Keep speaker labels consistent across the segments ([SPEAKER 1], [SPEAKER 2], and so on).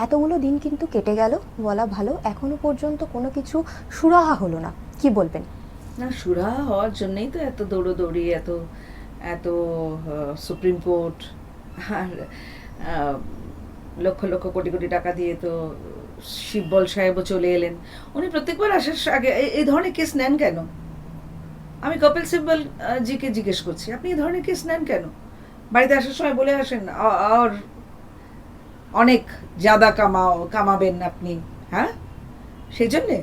[SPEAKER 1] এতগুলো দিন কিন্তু কেটে গেল, বলা ভালো। এখনও পর্যন্ত কোনো কিছু সুরাহা হলো না। কি বলবেন?
[SPEAKER 2] না, সুরাহা হওয়ার জন্যই তো এত দৌড়োদৌড়ি, এত এত সুপ্রিম কোর্ট আর লক্ষ লক্ষ কোটি কোটি টাকা দিয়ে তো শিববল সাহেবও চলে এলেন। উনি প্রত্যেকবার আসার আগে এই- ধরনের কেস নেন কেন? আমি কপিল সিব্বল জিকে জিজ্ঞেস করছি, আপনি এই ধরনের কেস নেন কেন? বাড়িতে আসার সময় বলে আসেন, "আ- আর অনেক জাদা কামাও কামাবেন আপনি হ্যাঁ? সেই জন্যে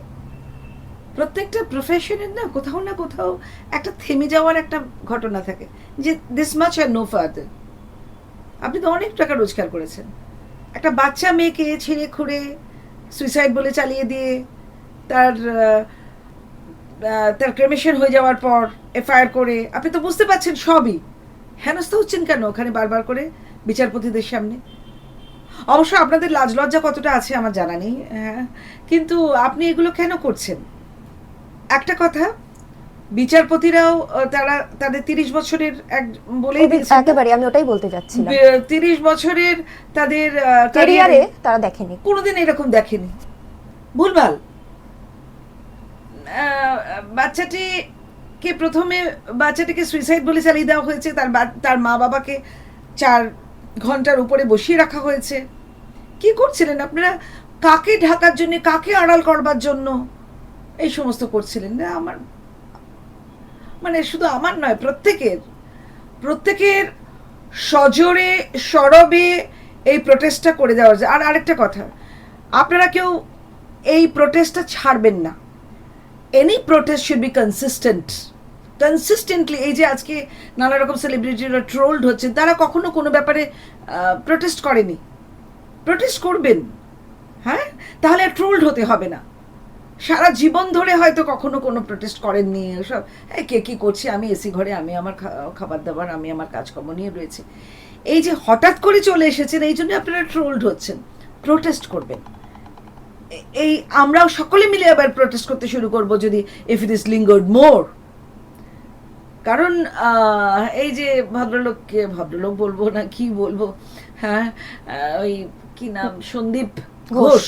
[SPEAKER 2] প্রত্যেকটা প্রফেশনের না কোথাও না কোথাও একটা থেমে যাওয়ার একটা ঘটনা থাকে যে দিস মাচ আর নো ফার্দার আপনি তো অনেক টাকা রোজগার করেছেন। একটা বাচ্চা মেয়েকে ছেড়ে খুঁড়ে সুইসাইড বলে চালিয়ে দিয়ে তার তার ক্রেমেশন হয়ে যাওয়ার পর এফআইআর করে, আপনি তো বুঝতে পারছেন সবই। হেনস্থ হচ্ছেন কেন ওখানে বারবার করে বিচারপতিদের সামনে? অবশ্য আপনাদের লাজ লজ্জা কতটা আছে আমার জানা নেই হ্যাঁ। কিন্তু আপনি এগুলো কেন করছেন? একটা কথা বিচারপতিরাও তারা তাদের তিরিশ বছরের এক বলেই
[SPEAKER 1] একেবারে আমি ওটাই বলতে চাচ্ছিলাম
[SPEAKER 2] তিরিশ বছরের তাদের
[SPEAKER 1] ক্যারিয়ারে তারা দেখেনি।
[SPEAKER 2] কোনোদিন এরকম দেখেনি। ভুলভাল। আহ, বাচ্চাটি কে প্রথমে বাচ্চাটিকে সুইসাইড বলে চালিয়ে দেওয়া হয়েছে তার তার মা বাবাকে চার ঘণ্টার উপরে বসিয়ে রাখা হয়েছে। কি করছিলেন আপনারা? কাকে ঢাকার জন্য, কাকে আড়াল করবার জন্য? এই সমস্ত করছিলেন। না, আমার মানে শুধু আমার নয়, প্রত্যেকের প্রত্যেকের সজোরে, সরবে এই প্রোটেস্টটা করে দেওয়া যায় আর আরেকটা কথা, আপনারা কেউ এই প্রোটেস্টটা ছাড়বেন না। Any protest should be consistent consistently এই যে আজকে নানা রকম সেলিব্রিটিরা ট্রোলড হচ্ছে, তারা কখনো কোনো ব্যাপারে প্রোটেস্ট করেনি। প্রোটেস্ট করবেন। হ্যাঁ? তাহলে আর ট্রোলড হতে হবে না। সারা জীবন ধরে হয়তো কখনো কোনো প্রোটেস্ট করেননি। সব হ্যাঁ কে কী করছে? আমি এসি ঘরে, আমি আমার খাবার দাবার, আমি আমার কাজকর্ম নিয়ে রয়েছে। এই যে হঠাৎ করে চলে এসেছেন, এই জন্য আপনারা ট্রোলড হচ্ছেন। প্রোটেস্ট করবেন। এই আমরাও সকলে মিলে আবার প্রোটেস্ট করতে শুরু করব যদি ইফ ইট ইস লিঙ্গার্ড মোর কারণ আহ, এই যে ভদ্রলোককে ভদ্রলোক বলব না কি বলব হ্যাঁ ওই কি নাম সন্দীপ।
[SPEAKER 1] ঘোষ।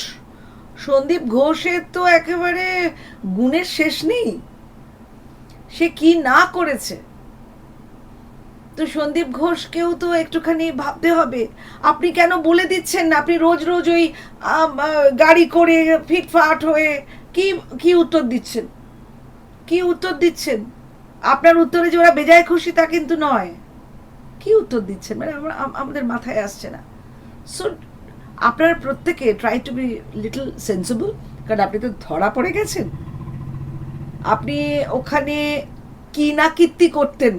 [SPEAKER 2] সন্দীপ ঘোষের তো একেবারে গুণের শেষ নেই। সে কি না করেছে? তো সন্দীপ ঘোষকেও তো একটুখানি ভাবতে হবে। আপনি কেন বলে দিচ্ছেন না? আপনি রোজ রোজ ওই গাড়ি করে ফিটফাট হয়ে কি কি উত্তর দিচ্ছেন? কি উত্তর দিচ্ছেন? আপনার উত্তরে যে ওরা বেজায় খুশি তা কিন্তু নয়। কি উত্তর দিচ্ছেন? মানে আমরা আমাদের মাথায় আসছে না। সো আপনারা প্রত্যেকে try to be little sensible কারণ আপনি তো ধরা পড়ে গেছেন। আপনি ওখানে কি না কীর্তি করতেন?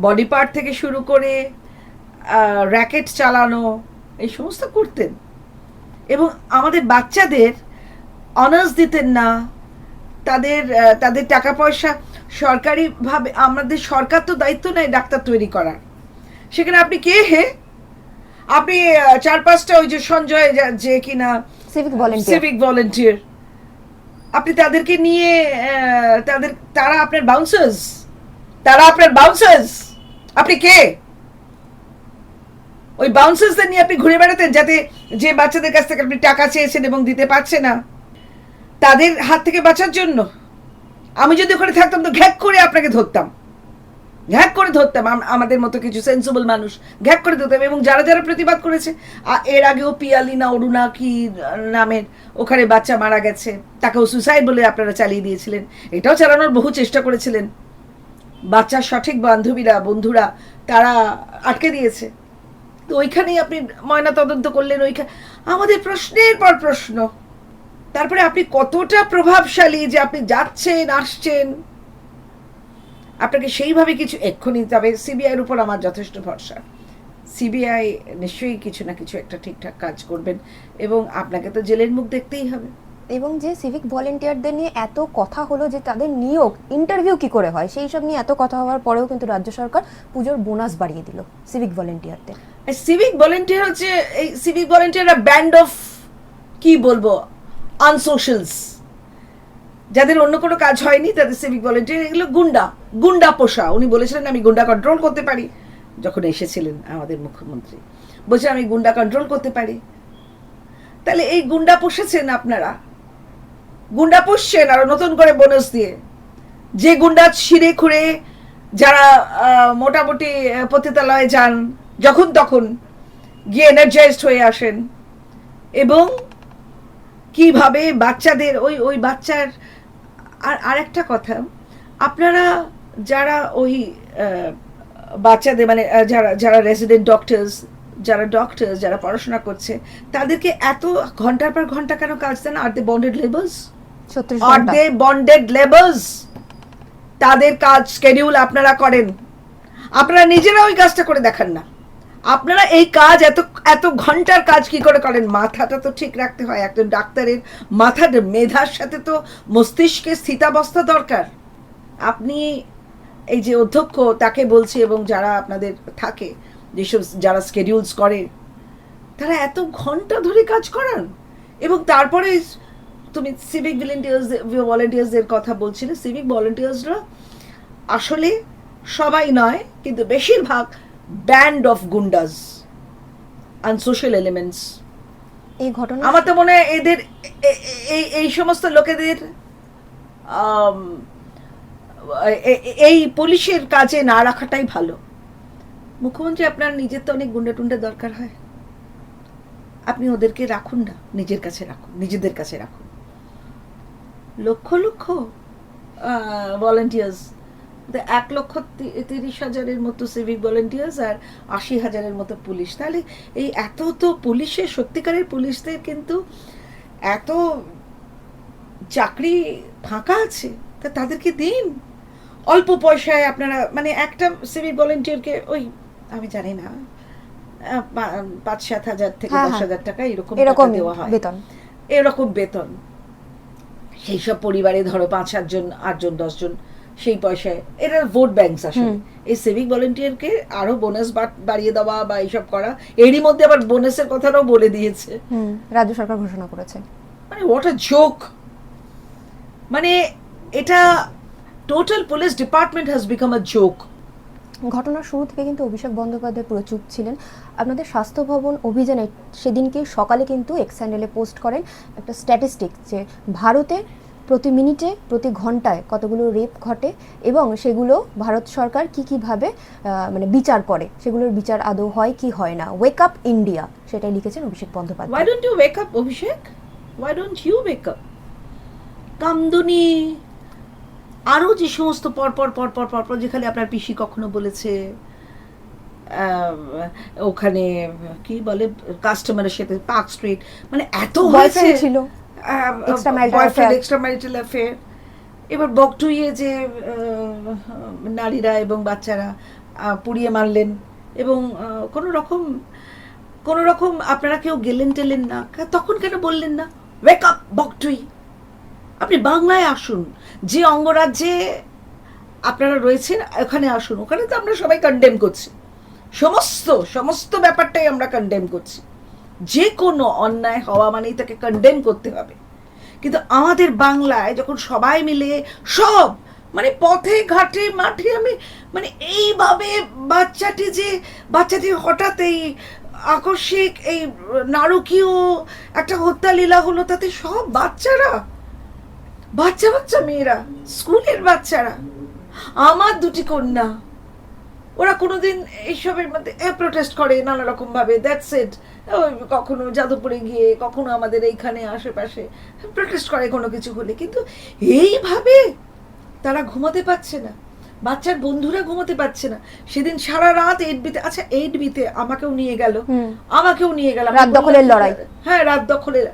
[SPEAKER 2] বডি পার্ট থেকে শুরু করে র্যাকেট চালানো, এই সমস্ত করতেন। এবং আমাদের বাচ্চাদের অনার্স দিতেন না। তাদের তাদের টাকা পয়সা সরকারিভাবে আমাদের সরকার তো দায়িত্ব নেয় ডাক্তার তৈরি করার। সেখানে আপনি কে হে? আপনি চার পাঁচটা ওই যে সঞ্জয় যে কিনা
[SPEAKER 1] সিভিক ভলেন্টিয়ার
[SPEAKER 2] সিভিক ভলেন্টিয়ার আপনি তাদেরকে নিয়ে তাদের তারা আপনার বাউন্সার্স তারা আপনার বাউন্সার্স আপনি কে? ওই বাউন্সার্সদের নিয়ে আপনি ঘুরে বেড়াতেন যাতে যে বাচ্চাদের কাছ থেকে আপনি টাকা চেয়েছেন এবং দিতে পারছে না। তাদের হাত থেকে বাঁচার জন্য আমি যদি ওখানে থাকতাম তো ঘ্যাক করে আপনাকে ধরতাম। ঘ্যাক করে ধরতাম। আমাদের মতো কিছু সেন্সিবল মানুষ ঘ্যাক করে ধরতাম এবং যারা যারা প্রতিবাদ করেছে এর আগেও পিয়ালি না অরুণা কি নামের ওখানে বাচ্চা মারা গেছে, তাকেও সুসাইড বলে আপনারা চালিয়ে দিয়েছিলেন। এটাও চালানোর বহু চেষ্টা করেছিলেন। বাচ্চার সঠিক বান্ধবীরা, বন্ধুরা, তারা আটকে দিয়েছে। তো ওইখানেই আপনি ময়না তদন্ত করলেন ওইখানে আমাদের প্রশ্নের পর প্রশ্ন। তারপরে আপনি কতটা প্রভাবশালী যে আপনি যাচ্ছেন আসছেন? আপনাকে সেইভাবে কিছু এক্ষুনি তবে সিবিআইয়ের উপর আমার যথেষ্ট ভরসা। সিবিআই নিশ্চয়ই কিছু না কিছু একটা ঠিকঠাক কাজ করবেন এবং আপনাকে তো জেলের মুখ দেখতেই হবে।
[SPEAKER 1] এবং যে সিভিক ভলেন্টিয়ারদের নিয়ে এত কথা হলো যে তাদের নিয়োগ ইন্টারভিউ কি করে হয়? সেই সব নিয়ে এত কথা হওয়ার পরেও কিন্তু রাজ্য সরকার পুজোর বোনাস বাড়িয়ে দিল সিভিক ভলেন্টিয়ারদের
[SPEAKER 2] সিভিক ভলেন্টিয়ার হচ্ছে এই সিভিক ভলেন্টিয়াররা ব্যান্ড অফ কি বলব? আনসোশ্যালস যাদের অন্য কোনো কাজ হয়নি, তাদের সিভিক ভলেন্টিয়ার এগুলো গুন্ডা গুন্ডা পোষা। উনি বলেছিলেন, আমি গুন্ডা কন্ট্রোল করতে পারি। যখন এসেছিলেন আমাদের মুখ্যমন্ত্রী। বলছে, আমি গুন্ডা কন্ট্রোল করতে পারি। তাহলে এই গুন্ডা পোষেছেন আপনারা? গুন্ডা পুষছেন আর নতুন করে বোনাস দিয়ে। যে গুন্ডা ছিঁড়ে খুঁড়ে যারা মোটামুটি পতিতালয়ে যান, যখন তখন গিয়ে এনার্জাইজড হয়ে আসেন এবং কীভাবে বাচ্চাদের ওই ওই বাচ্চার আর আরেকটা কথা আপনারা যারা ওই বাচ্চাদের মানে যারা যারা রেসিডেন্ট ডক্টরস যারা ডক্টরস যারা পড়াশোনা করছে তাদেরকে এত ঘণ্টার পর ঘণ্টা কেন কাজ দেন? আর দে বন্ডেড লেবার্স আর দে বন্ডেড লেবার্স তাদের কাজ স্কেডিউল আপনারা করেন। আপনারা নিজেরা ওই কাজটা করে দেখান না। আপনারা এই কাজ এত এত ঘণ্টার কাজ কি করে করেন? মাথাটা তো ঠিক রাখতে হয়। একজন ডাক্তারের মাথার মেধার সাথে তো মস্তিষ্কের স্থিতাবস্থা দরকার। আপনি এই যে অধ্যক্ষ তাকে বলছি এবং যারা আপনাদের থাকে, যেসব যারা স্কেডিউলস করে, তারা এত ঘণ্টা ধরে কাজ করান। এবং তারপরে তুমি সিভিক ভলেন্টিয়ার্স ভলেন্টিয়ার্সদের কথা বলছিলে। সিভিক ভলেন্টিয়ার্সরা আসলে সবাই নয়, কিন্তু বেশিরভাগ band of goondas unsocial elements
[SPEAKER 1] এই ঘটনা
[SPEAKER 2] আমার তো মনে হয় এদের এই এই সমস্ত লোকেদের এই পুলিশের কাজে না রাখাটাই ভালো। মুখ্যমন্ত্রী আপনার নিজের তো অনেক গুন্ডা টুন্ডা দরকার হয়। আপনি ওদেরকে রাখুন না নিজের কাছে রাখুন নিজেদের কাছে রাখুন। লক্ষ লক্ষ ভলেন্টিয়ার্স এক লক্ষ তিরিশ হাজারের মতো সিভিক ভলেন্টিয়ার্স আর আশি হাজারের মতো পুলিশ। তাহলে এই এত তো পুলিশের সত্যিকারের পুলিশদের কিন্তু এত চাকরি ফাঁকা আছে তা তাদেরকে দিন। অল্প পয়সায় আপনারা মানে একটা সিভিক ভলেন্টিয়ারকে ওই আমি জানি না পাঁচ সাত হাজার থেকে
[SPEAKER 1] হ্যাঁ,
[SPEAKER 2] দশ
[SPEAKER 1] হ্যাঁ।
[SPEAKER 2] হাজার টাকা এরকম
[SPEAKER 1] এরকম
[SPEAKER 2] দেওয়া হয়।
[SPEAKER 1] বেতন।
[SPEAKER 2] এরকম বেতন। সেই সব পরিবারে ধরো পাঁচ সাতজন আটজন দশজন সেই পয়সায়। এরা ভোট ব্যাংকস আসলে। এই সিভিক ভলেন্টিয়ারকে আরও বোনাস বাড়িয়ে দেওয়া বা এইসব করা এরই মধ্যে আবার বোনাসের কথাটাও বলে দিয়েছে।
[SPEAKER 1] রাজ্য সরকার ঘোষণা করেছে।
[SPEAKER 2] মানে হোয়াট আ জোক মানে এটা total police department has become a joke
[SPEAKER 1] ঘটনার শুরু থেকে কিন্তু অভিষেক বন্দ্যোপাধ্যায় পুরো চুপ ছিলেন। আপনাদের স্বাস্থ্য ভবন অভিযানে সেদিনকে সকালে কিন্তু এক্স হ্যান্ডেলে পোস্ট করেন একটা স্ট্যাটিস্টিক যে ভারতে প্রতি মিনিটে প্রতি ঘন্টায় কতগুলো রেপ ঘটে এবং সেগুলো ভারত সরকার কি কীভাবে মানে বিচার করে সেগুলোর বিচার আদৌ হয় কি হয় না ওয়েক আপ ইন্ডিয়া সেটাই লিখেছেন Abhishek Bandyopadhyay
[SPEAKER 2] don't you wake up, Abhishek? Why don't you wake up? Kamduni আরও যে সমস্ত পরপর পরপর পরপর যেখানে আপনার পিসি কখনো বলেছে ওখানে কি বলে কাস্টমারের সাথে পার্ক স্ট্রিট মানে এত হয়েছে
[SPEAKER 1] ছিল.
[SPEAKER 2] এক্সট্রা ম্যারিটাল অ্যাফেয়ার এবার বকটুইয়ে যে নারীরা এবং বাচ্চারা পুড়িয়ে মারলেন এবং কোনো রকম কোনো রকম আপনারা কেউ গেলেন টেলেন না তখন কেন বললেন না? ওয়েক আপ বকটুই। আপনি বাংলায় আসুন। যে অঙ্গরাজ্যে আপনারা রয়েছেন ওখানে আসুন। ওখানে তো আমরা সবাই কন্ডেম করছি। সমস্ত সমস্ত ব্যাপারটাই আমরা কন্ডেম করছি। যে কোনো অন্যায় হওয়া মানেই তাকে কন্ডেম করতে হবে। কিন্তু আমাদের বাংলায় যখন সবাই মিলে সব মানে পথে, ঘাটে, মাঠে আমি মানে এইভাবে বাচ্চাটি যে, বাচ্চাটি হঠাৎ এই আকস্মিক এই নারকীয় একটা হত্যা লীলা হলো, তাতে সব বাচ্চারা, বাচ্চা বাচ্চা মেয়েরা, স্কুলের বাচ্চারা, আমার দুটি কন্যা ওরা কোনোদিন এইসবের মধ্যে প্রোটেস্ট করে নানা রকম ভাবে দ্যাটস ইট কখনো যাদবপুরে গিয়ে কখনো আমাদের এইখানে আশেপাশে প্রোটেস্ট করে কোনো কিছু হলে। কিন্তু এইভাবে তারা ঘুমাতে পারছে না। বাচ্চার বন্ধুরা ঘুমাতে পারছে না। সেদিন সারা রাত এইট বিতে আচ্ছা এইট বিতে আমাকেও নিয়ে গেল। আমাকেও নিয়ে গেল।
[SPEAKER 1] রাত দখলের লড়াই।
[SPEAKER 2] হ্যাঁ রাত দখলের।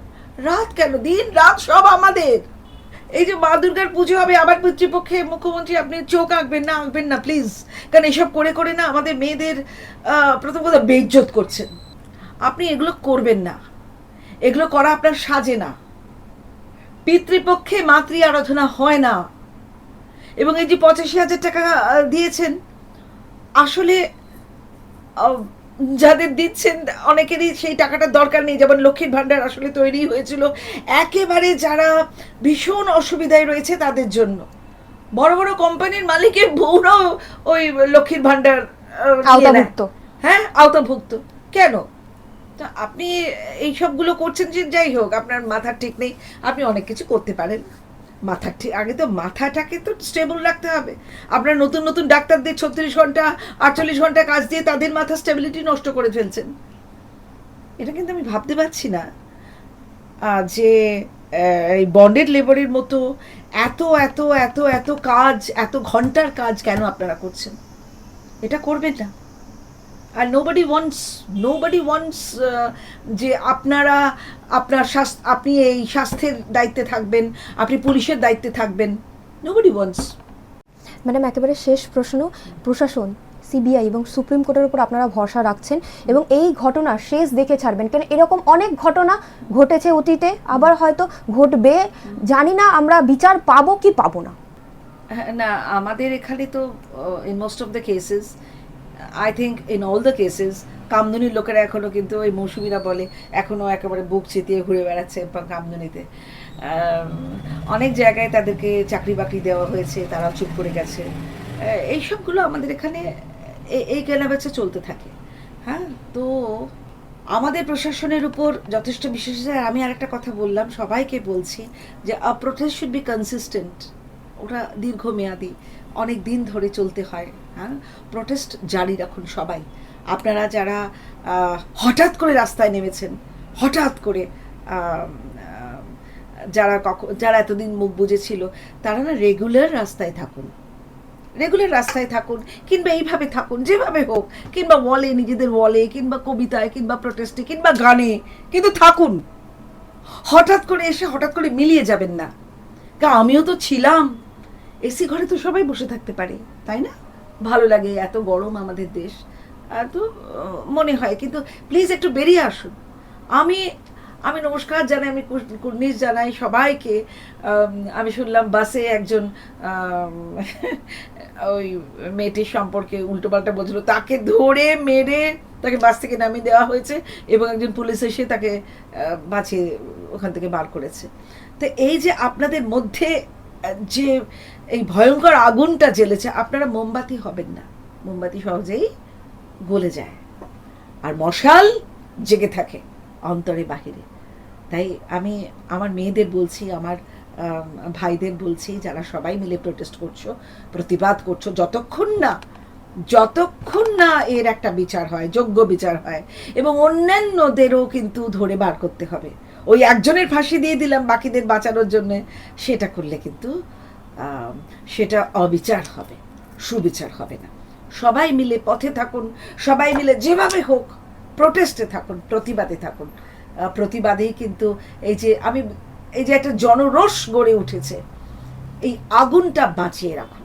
[SPEAKER 2] রাত কেন? দিন রাত সব আমাদের। এই যে মা দুর্গার পুজো হবে, আবার পিতৃপক্ষে মুখ্যমন্ত্রী আপনি চোখ আঁকবেন না আঁকবেন না প্লিজ কারণ এসব করে করে না আমাদের মেয়েদের প্রথম কথা বেইজ্জত করছেন। আপনি এগুলো করবেন না। এগুলো করা আপনার সাজে না। পিতৃপক্ষে মাতৃ আরাধনা হয় না। এবং এই যে পঁচাশি হাজার টাকা দিয়েছেন, আসলে যাদের দিচ্ছেন অনেকেরই সেই টাকাটার দরকার নেই। যেমন লক্ষ্মীর ভাণ্ডার আসলে তৈরি হয়েছিল। একেবারে যারা ভীষণ অসুবিধায় রয়েছে তাদের জন্য। বড় বড় কোম্পানির মালিকের বউরাও ওই লক্ষ্মীর ভাণ্ডার
[SPEAKER 1] আওতাভুক্ত।
[SPEAKER 2] হ্যাঁ আওতাভুক্ত। কেন? তো আপনি এই সবগুলো করছেন যে যাই হোক আপনার মাথার ঠিক নেই। আপনি অনেক কিছু করতে পারেন। মাথার ঠিক, আগে তো মাথাটাকে তো স্টেবল রাখতে হবে। আপনার নতুন নতুন ডাক্তারদের ছত্রিশ ঘণ্টা, আটচল্লিশ ঘণ্টা কাজ দিয়ে তাদের মাথা স্টেবিলিটি নষ্ট করে ফেলছেন। এটা কিন্তু আমি ভাবতে পারছি না যে এই বন্ডেড লেবারের মতো এত এত এত এত কাজ, এত ঘণ্টার কাজ কেন আপনারা করছেন? এটা করবেন না। আর নোবডি ওয়ান্টস নোবডি ওয়ান্টস যে আপনারা আপনার স্বাস্থ্য আপনি এই স্বাস্থ্যের দায়িত্বে থাকবেন আপনি পুলিশের দায়িত্বে থাকবেন নোবডি ওয়ান্টস
[SPEAKER 1] ম্যাডাম একেবারে শেষ প্রশ্ন প্রশাসন সিবিআই এবং সুপ্রিম কোর্টের উপর আপনারা ভরসা রাখছেন এবং এই ঘটনা শেষ দেখে ছাড়বেন। কারণ এরকম অনেক ঘটনা ঘটেছে অতীতে আবার হয়তো ঘটবে। জানি না আমরা বিচার পাবো কি পাবো না।
[SPEAKER 2] হ্যাঁ, না আমাদের এখানে তো in most of the cases I think in all the cases কামদুনির লোকেরা এখনও কিন্তু ওই মৌসুমিরা বলে এখনও একেবারে বুক চেতিয়ে ঘুরে বেড়াচ্ছে কামদুনিতে। অনেক জায়গায় তাদেরকে চাকরি বাকরি দেওয়া হয়েছে তারা চুপ করে গেছে। আহ, এই সবগুলো আমাদের এখানে এই কেনাবেচা চলতে থাকে। হ্যাঁ তো আমাদের প্রশাসনের উপর যথেষ্ট বিশেষ। আমি আর একটা কথা বললাম সবাইকে বলছি যে a protest should be consistent ওটা দীর্ঘমেয়াদী। অনেক দিন ধরে চলতে হয় হ্যাঁ? প্রোটেস্ট জারি রাখুন সবাই। আপনারা যারা হঠাৎ করে রাস্তায় নেমেছেন, হঠাৎ করে যারা কখন যারা এতদিন মুখ বুঝেছিল তারা না রেগুলার রাস্তায় থাকুন। রেগুলার রাস্তায় থাকুন, কিংবা এইভাবে থাকুন, যেভাবে হোক, কিংবা ওয়ালে নিজেদের ওয়ালে কিংবা কবিতায়, কিংবা প্রোটেস্টে কিংবা গানে, কিন্তু থাকুন। হঠাৎ করে এসে হঠাৎ করে মিলিয়ে যাবেন না। আমিও তো ছিলাম। এসি ঘরে তো সবাই বসে থাকতে পারে, তাই না? ভালো লাগে, এত গরম আমাদের দেশ। তো মনে হয়, কিন্তু প্লিজ একটু বেরিয়ে আসুন। আমি আমি নমস্কার জানাই, আমি কুর- কুর্নিশ জানাই সবাইকে। আমি শুনলাম বাসে একজন ওই মেয়েটির সম্পর্কে উল্টোপাল্টা বলছিল, তাকে ধরে মেরে তাকে বাস থেকে নামিয়ে দেওয়া হয়েছে এবং একজন পুলিশ এসে তাকে বাঁচিয়ে ওখান থেকে বার করেছে। তো এই যে আপনাদের মধ্যে যে এই ভয়ঙ্কর আগুনটা জ্বেলেছে, আপনারা মোমবাতি হবেন না। মোমবাতি সহজেই গলে যায়। আর মশাল জেগে থাকে অন্তরে বাহিরে। তাই আমি আমার মেয়েদের বলছি, আমার ভাইদের বলছি, যারা সবাই মিলে প্রোটেস্ট করছ, প্রতিবাদ করছ, যতক্ষণ না যতক্ষণ না এর একটা বিচার হয়, যোগ্য বিচার হয়, এবং অন্যান্যদেরও কিন্তু ধরে বার করতে হবে। ওই একজনের ফাঁসি দিয়ে দিলাম বাকিদের বাঁচানোর জন্য, সেটা করলে কিন্তু সেটা অবিচার হবে, সুবিচার হবে না। সবাই মিলে পথে থাকুন, সবাই মিলে যেভাবে হোক প্রোটেস্টে থাকুন, প্রতিবাদে থাকুন। প্রতিবাদেই কিন্তু এই যে আমি, এই যে একটা জনরোষ গড়ে উঠেছে, এই আগুনটা বাঁচিয়ে রাখুন।